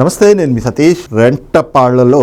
నమస్తే నేను మీ సతీష్. రెంటపాళ్ళలో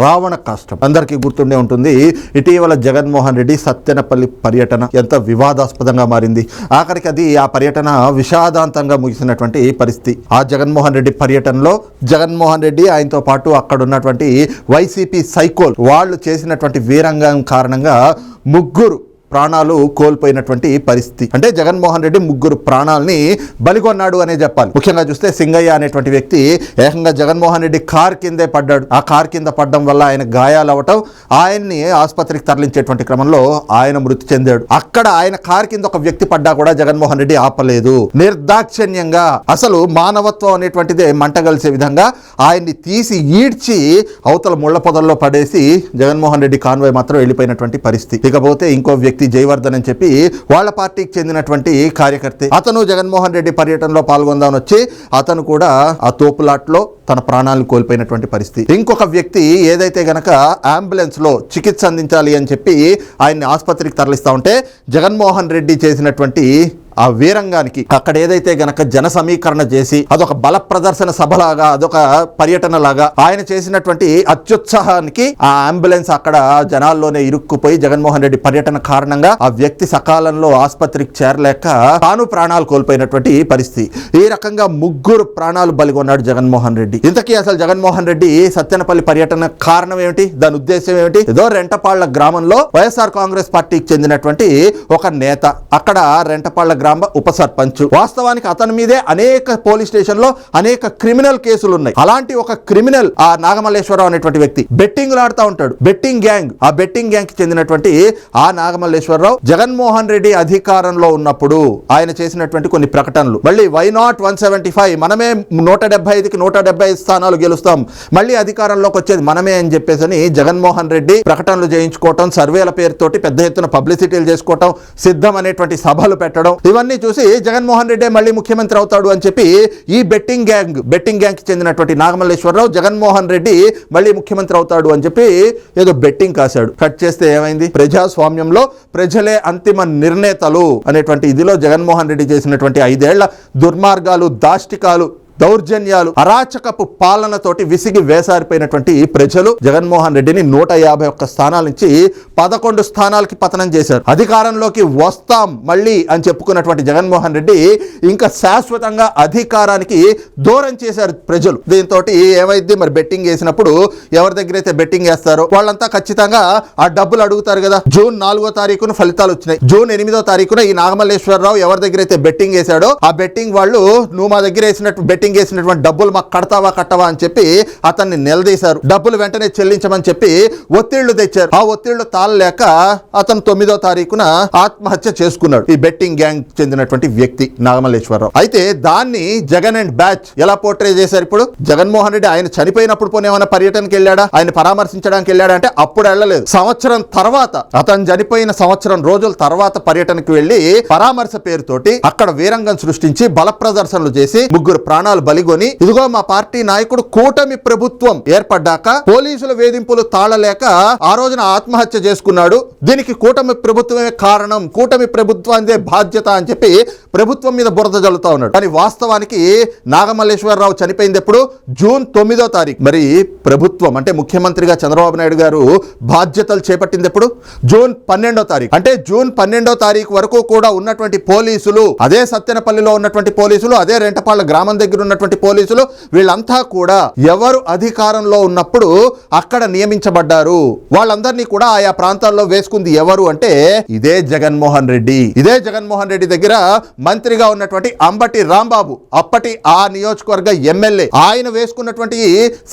రావణ కాష్టం అందరికీ గుర్తుండే ఉంటుంది. ఇటీవల జగన్మోహన్ రెడ్డి సత్యనపల్లి పర్యటన ఎంత వివాదాస్పదంగా మారింది. ఆఖరికి అది ఆ పర్యటన విషాదాంతంగా ముగిసినటువంటి పరిస్థితి. ఆ జగన్మోహన్ రెడ్డి పర్యటనలో జగన్మోహన్ రెడ్డి ఆయనతో పాటు అక్కడ ఉన్నటువంటి వైసీపీ సైకోల్ వాళ్ళు చేసినటువంటి వీరంగం కారణంగా ముగ్గురు ప్రాణాలు కోల్పోయినటువంటి పరిస్థితి. అంటే జగన్మోహన్ రెడ్డి ముగ్గురు ప్రాణాలని బలిగొన్నాడు అనే చెప్పాలి. ముఖ్యంగా చూస్తే సింగయ్య అనేటువంటి వ్యక్తి ఏకంగా జగన్మోహన్ రెడ్డి కార్ కిందే పడ్డాడు. ఆ కార్ కింద పడడం వల్ల ఆయన గాయాలు అవ్వటం ఆయన్ని ఆసుపత్రికి తరలించేటువంటి క్రమంలో ఆయన మృతి చెందాడు. అక్కడ ఆయన కార్ కింద ఒక వ్యక్తి పడ్డా కూడా జగన్మోహన్ రెడ్డి ఆపలేదు. నిర్దాక్షిణ్యంగా అసలు మానవత్వం అనేటువంటిదే మంటగలిసే విధంగా ఆయన్ని తీసి ఈడ్చి అవతల ముళ్ళ పొదల్లో పడేసి జగన్మోహన్ రెడ్డి కాన్వాయ్ మాత్రం వెళ్ళిపోయినటువంటి పరిస్థితి. ఇకపోతే ఇంకో వ్యక్తి జయవర్ధన్ అని చెప్పి వాళ్ళ పార్టీకి చెందినటువంటి కార్యకర్త. అతను జగన్మోహన్ రెడ్డి పర్యటనలో పాల్గొందామని వచ్చి అతను కూడా ఆ తోపులాట్లో తన ప్రాణాలను కోల్పోయినటువంటి పరిస్థితి. ఇంకొక వ్యక్తి ఏదైతే గనక అంబులెన్స్లో చికిత్స అందించాలి అని చెప్పి ఆయన్ని ఆసుపత్రికి తరలిస్తా ఉంటే జగన్మోహన్ రెడ్డి చేసినటువంటి ఆ వీరంగానికి అక్కడ ఏదైతే గనక జన సమీకరణ చేసి అదొక బల ప్రదర్శన సభలాగా అదొక పర్యటన లాగా ఆయన చేసినటువంటి అత్యుత్సాహానికి ఆ అంబులెన్స్ అక్కడ జనాల్లోనే ఇరుక్కుపోయి జగన్మోహన్ రెడ్డి పర్యటన కారణంగా ఆ వ్యక్తి సకాలంలో ఆసుపత్రికి చేరలేక తాను ప్రాణాలు కోల్పోయినటువంటి పరిస్థితి. ఈ రకంగా ముగ్గురు ప్రాణాలు బలిగొన్నాడు జగన్మోహన్ రెడ్డి. ఇంతకీ అసలు జగన్మోహన్ రెడ్డి సత్యనపల్లి పర్యటన కారణం ఏమిటి? దాని ఉద్దేశం ఏమిటి? ఏదో రెంటపాళ్ళ గ్రామంలో వైఎస్ఆర్ కాంగ్రెస్ పార్టీకి చెందినటువంటి ఒక నేత. అక్కడ రెంటపాళ్ళ గ్రామ ఉప సర్పంచ్ వాస్తవానికి అతని మీదే అనేక పోలీస్ స్టేషన్లో అనేక క్రిమినల్ కేసులు ఉన్నాయి అలాంటి ఒక క్రిమినల్ ఆ నాగమల్లేశ్వరరావు అనేటువంటి వ్యక్తి బెట్టింగ్ ఆడుతూ ఉంటాడు. Betting gang. ఆ బెట్టింగ్ గ్యాంగ్కి చెందినటువంటి ఆ నాగమల్లేశ్వరరావు జగన్మోహన్ రెడ్డి అధికారంలో ఉన్నప్పుడు ఆయన చేసినటువంటి కొన్ని ప్రకటనలు. మళ్ళీ why not one seventy five మనమే నూట డెబ్బై ఐదుకి నూట డెబ్బై ఐదు స్థానాలు గెలుస్తాం. మళ్ళీ అధికారంలోకి వచ్చేది మనమే అని చెప్పేసి అని జగన్మోహన్ రెడ్డి ప్రకటనలు చేయించుకోవటం సర్వేల పేరుతోటి పెద్ద ఎత్తున పబ్లిసిటీలు చేసుకోవటం సిద్ధం అనేటువంటి సభలు పెట్టడం ఇవన్నీ చూసి జగన్మోహన్ రెడ్డి మళ్ళీ ముఖ్యమంత్రి అవుతాడు అని చెప్పి ఈ బెట్టింగ్ గ్యాంగ్ బెట్టింగ్ గ్యాంగ్కి చెందినటువంటి నాగమల్లేశ్వరరావు జగన్మోహన్ రెడ్డి మళ్ళీ ముఖ్యమంత్రి అవుతాడు అని చెప్పి ఏదో బెట్టింగ్ కాశాడు. కట్ చేస్తే ఏమైంది? ప్రజాస్వామ్యంలో ప్రజలే అంతిమ నిర్ణేతలు అనేటువంటి ఇదిలో జగన్మోహన్ రెడ్డి చేసినటువంటి ఐదేళ్ళ దుర్మార్గాలు దాష్టికాలు దౌర్జన్యాలు అరాచకపు పాలనతోటి విసిగి వేసారిపోయినటువంటి ప్రజలు జగన్మోహన్ రెడ్డిని నూట యాభై ఒక్క స్థానాల నుంచి పదకొండు స్థానాలకి పతనం చేశారు. అధికారంలోకి వస్తాం మళ్ళీ అని చెప్పుకున్నటువంటి జగన్మోహన్ రెడ్డి ఇంకా శాశ్వతంగా అధికారానికి దూరం చేశారు ప్రజలు. దీంతో ఏమైంది? మరి బెట్టింగ్ వేసినప్పుడు ఎవరి దగ్గర అయితే బెట్టింగ్ వేస్తారో వాళ్ళంతా ఖచ్చితంగా ఆ డబ్బులు అడుగుతారు కదా. జూన్ నాలుగో తారీఖున ఫలితాలు వచ్చినాయి. జూన్ ఎనిమిదో తారీఖున ఈ నాగమల్లేశ్వరరావు ఎవరి దగ్గర అయితే బెట్టింగ్ వేశాడో ఆ బెట్టింగ్ వాళ్ళు నువ్వు మా దగ్గర వేసినట్టు బెట్టింగ్ వేసినటువంటి డబ్బులు మాకు కడతావా కట్టవా అని చెప్పి అతన్ని నిలదీశారు. డబ్బులు వెంటనే చెల్లించమని చెప్పి ఒత్తిళ్ళు తెచ్చారు. ఆ ఒత్తిళ్ళు తాళలేక అతను తొమ్మిదో తారీఖున ఆత్మహత్య చేసుకున్నాడు. ఈ బెట్టింగ్ గ్యాంగ్ చెందినటువంటి వ్యక్తి నాగమల్లేశ్వరరావు. అయితే దాన్ని జగన్ అండ్ బ్యాచ్ ఎలా పోర్ట్రే చేశారు ఇప్పుడు? జగన్మోహన్ రెడ్డి ఆయన చనిపోయినప్పుడు పోనీ పర్యటనకి వెళ్ళాడా? ఆయన పరామర్శించడానికి వెళ్ళాడా? అంటే అప్పుడు వెళ్ళలేదు. సంవత్సరం తర్వాత అతను చనిపోయిన సంవత్సరం రోజుల తర్వాత పర్యటనకి వెళ్ళి పరామర్శ పేరుతోటి అక్కడ వీరంగం సృష్టించి బల ప్రదర్శనలు చేసి ముగ్గురు ప్రాణాలు బలిగొని ఇదిగో మా పార్టీ నాయకుడు కూటమి ప్రభుత్వం ఏర్పడ్డాక పోలీసుల వేధింపులు తాళలేక ఆ రోజున ఆత్మహత్య చేసుకున్నాడు. దీనికి కూటమి ప్రభుత్వమే కారణం. కూటమి ప్రభుత్వాందే బాధ్యత అని చెప్పి ప్రభుత్వం మీద బురద జల్లుతా ఉన్నాడు. కానీ వాస్తవానికి నాగమల్లేశ్వరరావు చనిపోయింది ఎప్పుడు? జూన్ తొమ్మిదో తారీఖు. మరి ప్రభుత్వం అంటే ముఖ్యమంత్రిగా చంద్రబాబు నాయుడు గారు బాధ్యతలు చేపట్టింది ఎప్పుడు? జూన్ పన్నెండో తారీఖు. అంటే జూన్ పన్నెండో తారీఖు వరకు కూడా ఉన్నటువంటి పోలీసులు అదే సత్యనపల్లిలో ఉన్నటువంటి పోలీసులు అదే రెంటపాళ్ళ గ్రామం దగ్గర ఉన్నటువంటి పోలీసులు వీళ్ళంతా కూడా ఎవరు అధికారంలో ఉన్నప్పుడు అక్కడ నియమించబడ్డారు. వాళ్ళందరినీ కూడా ఆయా ప్రాంతాల్లో వేసుకుంది ఎవరు అంటే ఇదే జగన్మోహన్ రెడ్డి. ఇదే జగన్మోహన్ రెడ్డి దగ్గర మంత్రిగా ఉన్నటువంటి అంబటి రాంబాబు అప్పటి ఆ నియోజకవర్గ ఎమ్మెల్యే. ఆయన వేసుకున్నటువంటి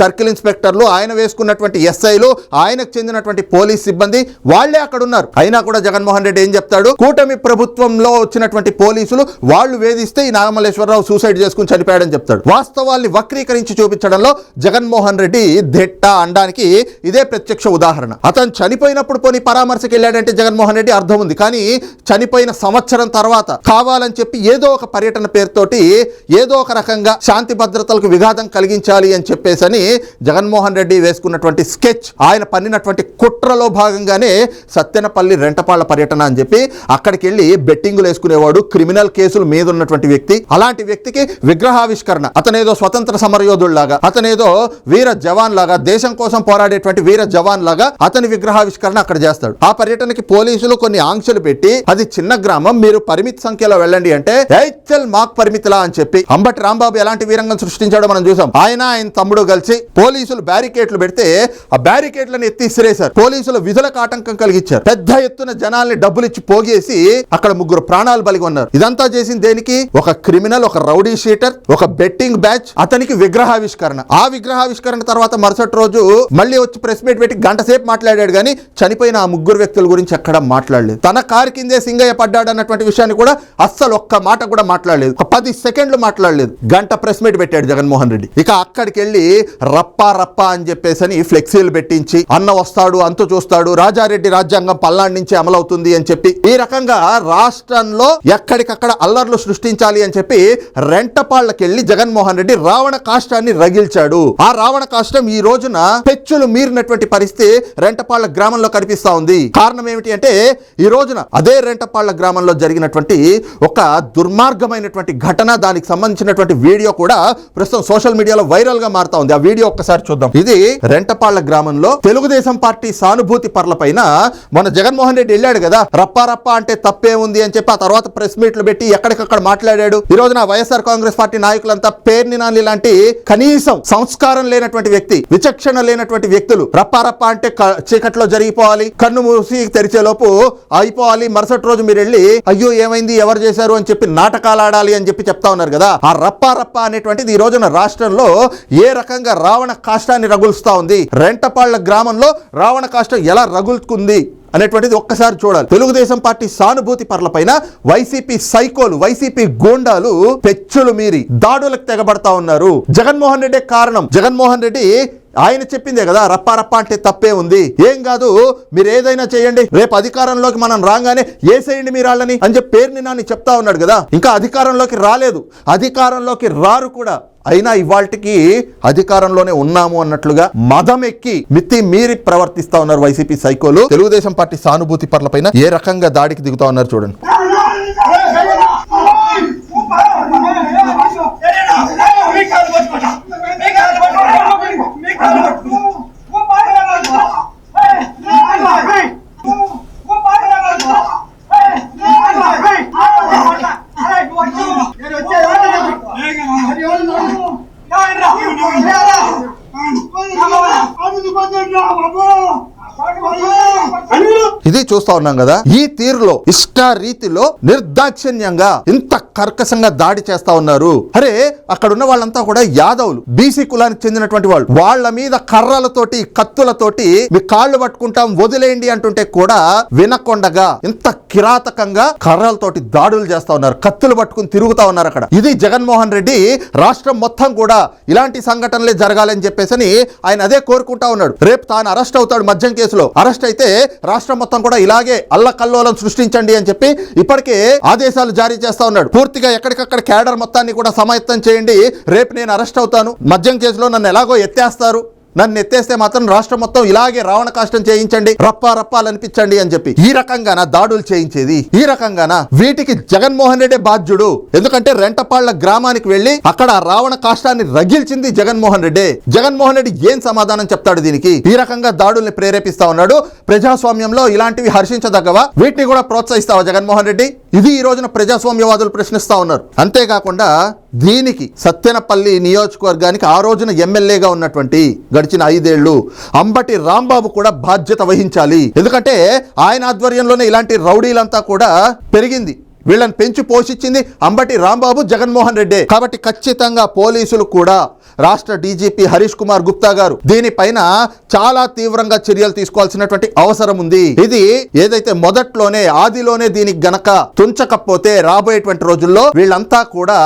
సర్కిల్ ఇన్స్పెక్టర్లు ఆయన వేసుకున్నటువంటి ఎస్ఐలు ఆయనకు చెందినటువంటి పోలీస్ సిబ్బంది వాళ్ళే అక్కడ ఉన్నారు. అయినా కూడా జగన్మోహన్ రెడ్డి ఏం చెప్తాడు? కూటమి ప్రభుత్వంలో వచ్చినటువంటి పోలీసులు వాళ్ళు వేధిస్తే ఈ నాగమల్లేశ్వరరావు సూసైడ్ చేసుకుని చనిపోయాడని చెప్తాడు. వాస్తవాల్ని వక్రీకరించి చూపించడంలో జగన్మోహన్ రెడ్డి దిట్ట అనడానికి ఇదే ప్రత్యక్ష ఉదాహరణ. అతను చనిపోయినప్పుడు పోనీ పరామర్శకి వెళ్ళాడంటే జగన్మోహన్ రెడ్డి అర్థం ఉంది. కానీ చనిపోయిన సంవత్సరం తర్వాత కావాలని చెప్పి ఏదో ఒక పర్యటన పేరుతోటి ఏదో ఒక రకంగా శాంతి భద్రతలకు విఘాతం కలిగించాలి అని చెప్పేసి అని జగన్మోహన్ రెడ్డి వేసుకున్నటువంటి స్కెచ్ ఆయన పన్నినటువంటి కుట్రలో భాగంగానే సత్యనపల్లి రెంటపాళ్ళ పర్యటన అని చెప్పి అక్కడికి వెళ్ళి బెట్టింగులు వేసుకునేవాడు క్రిమినల్ కేసులు మీద ఉన్నటువంటి వ్యక్తి. అలాంటి వ్యక్తికి విగ్రహావిష్కరణ విగ్రహావిష్కరణ అతనేదో స్వతంత్ర సమరయోధుల్లాగా అతనేదో వీర జవాన్ లాగా దేశం కోసం పోరాడేటువంటి వీర జవాన్ లాగా అతని విగ్రహావిష్కరణ అక్కడ చేస్తాడు. ఆ పర్యటనకి పోలీసులు కొన్ని ఆంక్షలు పెట్టి అది చిన్న గ్రామం మీరు పరిమిత సంఖ్యలో వెళ్ళండి అంటే హెచ్ఎల్ మాక్ పరిమితిలా అని చెప్పి అంబటి రాంబాబు ఎలాంటి వీరంగం సృష్టించాడో మనం చూసాం. ఆయన ఆయన తమ్ముడు కలిసి పోలీసులు బ్యారికేడ్లు పెడితే ఆ బ్యారికేడ్లను ఎత్తి ఇసిరేశారు. పోలీసులు విధులకు ఆటంకం కలిగించారు. పెద్ద ఎత్తున జనాల్ని డబ్బులు ఇచ్చి పోగేసి అక్కడ ముగ్గురు ప్రాణాలు బలిగి ఉన్నారు ఇదంతా చేసింది దేనికి? ఒక క్రిమినల్ ఒక రౌడీ షీటర్ ఒక బెట్టింగ్ బ్యాచ్ అతనికి విగ్రహావిష్కరణ. ఆ విగ్రహావిష్కరణ తర్వాత మరుసటి రోజు మళ్ళీ వచ్చి ప్రెస్ మీట్ పెట్టి గంట సేపు మాట్లాడాడు కానీ చనిపోయిన ఆ ముగ్గురు వ్యక్తుల గురించి ఎక్కడ మాట్లాడలేదు. తన కారు కిందే సింగయ్య పడ్డాడు అన్నటువంటి విషయాన్ని కూడా అస్సలు ఒక్క మాట కూడా మాట్లాడలేదు. ఒక పది సెకండ్లు మాట్లాడలేదు. గంట ప్రెస్ మీట్ పెట్టాడు జగన్మోహన్ రెడ్డి. ఇక అక్కడికి వెళ్ళి రప్పా రప్పా అని చెప్పేసి అని ఫ్లెక్సీలు పెట్టించి అన్న వస్తాడు అంతు చూస్తాడు రాజారెడ్డి రాజ్యాంగం పల్నాడు నుంచి అమలవుతుంది అని చెప్పి ఈ రకంగా రాష్ట్రంలో ఎక్కడికక్కడ అల్లర్లు సృష్టించాలి అని చెప్పి రెంటపాళ్ళకెళ్ళి జగన్మోహన్ రెడ్డి రావణ కాష్టాన్ని రగిల్చాడు. ఆ రావణ కాష్టం ఈ రోజున పెచ్చులు మీరినటువంటి పరిస్థితి రెంటపాళ్ళ గ్రామంలో కనిపిస్తా ఉంది. కారణం ఏమిటి అంటే ఈ రోజున అదే రెంటపాళ్ళ గ్రామంలో జరిగినటువంటి ఒక దుర్మార్గమైనటువంటి ఘటన దానికి సంబంధించినటువంటి వీడియో కూడా ప్రస్తుతం సోషల్ మీడియాలో వైరల్గా మారుతా ఉంది. ఆ వీడియో ఒక్కసారి చూద్దాం. ఇది రెంటపాళ్ళ గ్రామంలో తెలుగుదేశం పార్టీ సానుభూతి పర్ల పైన మన జగన్మోహన్ రెడ్డి వెళ్ళాడు కదా రప్పా రప్పా అంటే తప్పే ఉంది అని చెప్పి ఆ తర్వాత ప్రెస్ మీట్లు పెట్టి ఎక్కడికక్కడ మాట్లాడాడు. ఈ రోజున వైఎస్ఆర్ కాంగ్రెస్ పార్టీ నాయకుల వాళ్ళంతా పేర్ని నాని లాంటి కనీసం సంస్కారం లేనటువంటి వ్యక్తి విచక్షణ లేనటువంటి వ్యక్తులు రప్పారప్ప అంటే చీకట్లో జరిగిపోవాలి కన్ను మూసి తెరిచేలోపు అయిపోవాలి మరుసటి రోజు మీరు వెళ్ళి అయ్యో ఏమైంది? ఎవరు చేశారు? అని చెప్పి నాటకాలు ఆడాలి అని చెప్పి చెప్తా ఉన్నారు కదా. ఆ రప్పారప్ప అనేటువంటిది ఈ రోజున రాష్ట్రంలో ఏ రకంగా రావణ కాష్టాన్ని రగులుస్తా ఉంది? రెంటపాళ్ళ గ్రామంలో రావణ కాష్టం ఎలా రగులుకుంది? అనేటువంటిది ఒక్కసారి చూడాలి. తెలుగుదేశం పార్టీ సానుభూతి పర్లపైన వైసీపీ సైకోలు వైసీపీ గోండాలు పెచ్చులు మీరి దాడులకు తెగబడతా ఉన్నారు. జగన్మోహన్ రెడ్డి కారణం. జగన్మోహన్ రెడ్డి ఆయన చెప్పిందే కదా రప్పా రప్ప అంటే తప్పే ఉంది. ఏం కాదు మీరు ఏదైనా చేయండి. రేపు అధికారంలోకి మనం రాగానే ఏసేయండి మీరు వాళ్ళని అని చెప్పి పేరుని నాని చెప్తా ఉన్నాడు కదా. ఇంకా అధికారంలోకి రాలేదు. అధికారంలోకి రారు కూడా. అయినా ఇవాళకి అధికారంలోనే ఉన్నాము అన్నట్లుగా మదం ఎక్కి మితి మీరి ప్రవర్తిస్తా ఉన్నారు వైసీపీ సైకోలు. తెలుగుదేశం పార్టీ సానుభూతి పర్ల పైన ఏ రకంగా దాడికి దిగుతా ఉన్నారు చూడండి. ఇది చూస్తా ఉన్నాం కదా ఈ తీరులో ఇష్ట రీతిలో నిర్దాక్షిణ్యంగా ఇంత కర్కశంగా దాడి చేస్తా ఉన్నారు. అరే అక్కడ ఉన్న వాళ్ళంతా కూడా యాదవులు. బీసీ కులానికి చెందినటువంటి వాళ్ళు. వాళ్ళ మీద కర్రలతోటి కత్తులతోటి మీ కాళ్ళు పట్టుకుంటాం వదిలేయండి అంటుంటే కూడా వినకొండగా ఇంత కిరాతకంగా కర్రలతోటి దాడులు చేస్తా ఉన్నారు. కత్తులు పట్టుకుని తిరుగుతా ఉన్నారు అక్కడ. ఇది జగన్మోహన్ రెడ్డి రాష్ట్రం మొత్తం కూడా ఇలాంటి సంఘటనలే జరగాలని చెప్పేసి ఆయన అదే కోరుకుంటా ఉన్నాడు. రేపు తాను అరెస్ట్ అవుతాడు మద్యం కేసులో. అరెస్ట్ అయితే రాష్ట్రం మొత్తం కూడా ఇలాగే అల్లకల్లోలం సృష్టించండి అని చెప్పి ఇప్పటికే ఆదేశాలు జారీ చేస్తా ఉన్నాడు. పూర్తిగా ఎక్కడికక్కడ క్యాడర్ మొత్తాన్ని కూడా సమాయత్తం చేయండి. రేపు నేను అరెస్ట్ అవుతాను. మద్యం కేసులో నన్ను ఎలాగో ఎత్తేస్తారు. నన్ను ఎత్తేస్తే మాత్రం రాష్ట్రం మొత్తం ఇలాగే రావణ కాష్టం చేయించండి రప్ప రప్పాలనిపించండి అని చెప్పి. ఈ రకంగాన దాడులు చేయించేది? ఈ రకంగాన? వీటికి జగన్మోహన్ రెడ్డి బాధ్యుడు. ఎందుకంటే రెంటపాళ్ళ గ్రామానికి వెళ్ళి అక్కడ రావణ కాష్టాన్ని రగిల్చింది జగన్మోహన్ రెడ్డి. జగన్మోహన్ రెడ్డి ఏం సమాధానం చెప్తాడు దీనికి? ఈ రకంగా దాడుల్ని ప్రేరేపిస్తా ఉన్నాడు. ప్రజాస్వామ్యంలో ఇలాంటివి హర్షించదగ్గవా? వీటిని కూడా ప్రోత్సహిస్తావా జగన్మోహన్ రెడ్డి? ఇది ఈ రోజున ప్రజాస్వామ్యవాదులు ప్రశ్నిస్తా ఉన్నారు. అంతేకాకుండా దీనికి సత్యనపల్లి నియోజకవర్గానికి ఆ రోజున ఎమ్మెల్యేగా ఉన్నటువంటి గడిచిన ఐదేళ్ళు అంబటి రాంబాబు కూడా బాధ్యత వహించాలి. ఎందుకంటే ఆయన ఆధ్వర్యంలోనే ఇలాంటి రౌడీలంతా కూడా పెరిగింది. వీళ్ళని పెంచి పోషించింది అంబటి రాంబాబు జగన్మోహన్ రెడ్డి. కాబట్టి ఖచ్చితంగా పోలీసులు కూడా రాష్ట్ర డీజీపీ హరీష్ కుమార్ గుప్తా గారు. దీనిపైన చాలా తీవ్రంగా చర్యలు తీసుకోవాల్సినటువంటి అవసరం ఉంది. ఇది ఏదైతే మొదట్లోనే ఆదిలోనే దీనికి గనక తుంచకపోతే రాబోయేటువంటి రోజుల్లో వీళ్ళంతా కూడా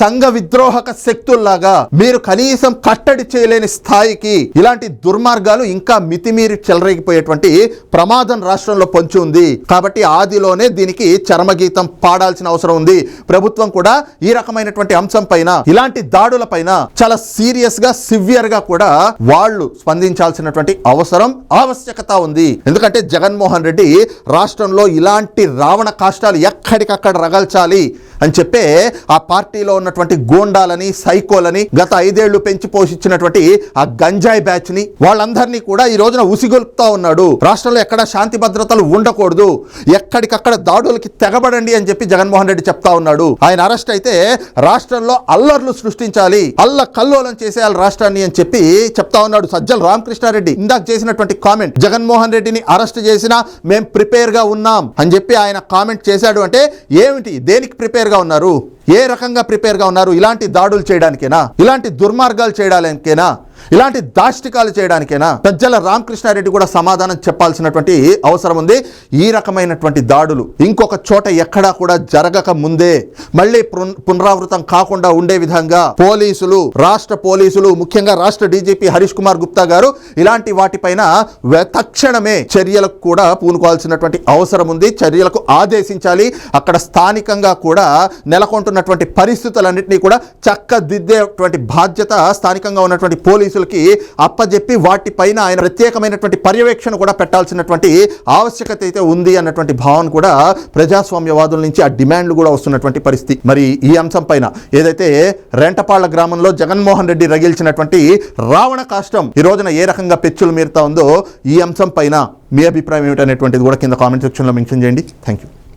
సంఘ విద్రోహక శక్తుల్లాగా మీరు కనీసం కట్టడి చేయలేని స్థాయికి ఇలాంటి దుర్మార్గాలు ఇంకా మితిమీరి చెలరేగిపోయేటువంటి ప్రమాదం రాష్ట్రంలో పొంచి ఉంది. కాబట్టి ఆదిలోనే దీనికి చరమగీతం పాడాల్సిన అవసరం ఉంది. ప్రభుత్వం కూడా ఈ రకమైనటువంటి అంశం పైన ఇలాంటి దాడుల పైన చాలా సీరియస్గా సివియర్గా కూడా వాళ్ళు స్పందించాల్సినటువంటి అవసరం ఆవశ్యకత ఉంది. ఎందుకంటే జగన్మోహన్ రెడ్డి రాష్ట్రంలో ఇలాంటి రావణ కాష్టాలు ఎక్కడికక్కడ రగల్చాలి. అని చెప్పే ఆ పార్టీలో ఉన్నటువంటి గోండాలని సైకోలని గత ఐదేళ్ళు పెంచి పోషించినటువంటి ఆ గంజాయి బ్యాచ్ని వాళ్ళందరినీ కూడా ఈ రోజున ఉసిగొలుపుతా ఉన్నాడు. రాష్ట్రంలో ఎక్కడ శాంతి భద్రతలు ఉండకూడదు. ఎక్కడికక్కడ దాడులకి తెగబడండి అని చెప్పి జగన్మోహన్ రెడ్డి చెప్తా ఉన్నాడు. ఆయన అరెస్ట్ అయితే రాష్ట్రంలో అల్లర్లు సృష్టించాలి అల్ల కల్లోలం చేసేయాలి రాష్ట్రాన్ని అని చెప్పి చెప్తా ఉన్నాడు సజ్జల రామకృష్ణారెడ్డి. ఇందాక చేసినటువంటి కామెంట్ జగన్మోహన్ రెడ్డిని అరెస్ట్ చేసినా మేము ప్రిపేర్గా ఉన్నాం అని చెప్పి ఆయన కామెంట్ చేశాడు అంటే ఏమిటి? దేనికి ప్రిపేర్ గా ఉన్నారు? ఏ రకంగా ప్రిపేర్గా ఉన్నారు? ఇలాంటి దాడులు చేయడానికేనా? ఇలాంటి దుర్మార్గాలు చేయడానికేనా? ఇలాంటి దాష్టికాలు చేయడానికైనా పెద్దల రామకృష్ణారెడ్డి కూడా సమాధానం చెప్పాల్సినటువంటి అవసరం ఉంది. ఈ రకమైనటువంటి దాడులు ఇంకొక చోట ఎక్కడా కూడా జరగక ముందే మళ్ళీ పున- పునరావృతం కాకుండా ఉండే విధంగా పోలీసులు రాష్ట్ర పోలీసులు ముఖ్యంగా రాష్ట్ర డీజీపీ హరీష్ కుమార్ గుప్తా గారు ఇలాంటి వాటిపైన తక్షణమే చర్యలకు కూడా పూనుకోవాల్సినటువంటి అవసరం ఉంది. చర్యలకు ఆదేశించాలి. అక్కడ స్థానికంగా కూడా నెలకొంటున్నటువంటి పరిస్థితులన్నింటినీ కూడా చక్కదిద్దేటువంటి బాధ్యత స్థానికంగా ఉన్నటువంటి పోలీసులకి అప్పజెప్పి వాటిపైన ఆయన ప్రత్యేకమైనటువంటి పర్యవేక్షణ కూడా పెట్టాల్సినటువంటి ఆవశ్యకత అయితే ఉంది అన్నటువంటి భావన కూడా ప్రజాస్వామ్యవాదుల నుంచి ఆ డిమాండ్లు కూడా వస్తున్నటువంటి పరిస్థితి. మరి ఈ అంశం పైన ఏదైతే రెంటపాళ్ళ గ్రామంలో జగన్మోహన్ రెడ్డి రగిల్చినటువంటి రావణ కాష్టం ఈ రోజున ఏ రకంగా పెచ్చులు మీరుతా ఉందో ఈ అంశం పైన మీ అభిప్రాయం ఏమిటనేటువంటిది కూడా కింద కామెంట్ సెక్షన్లో మెన్షన్ చేయండి. Thank you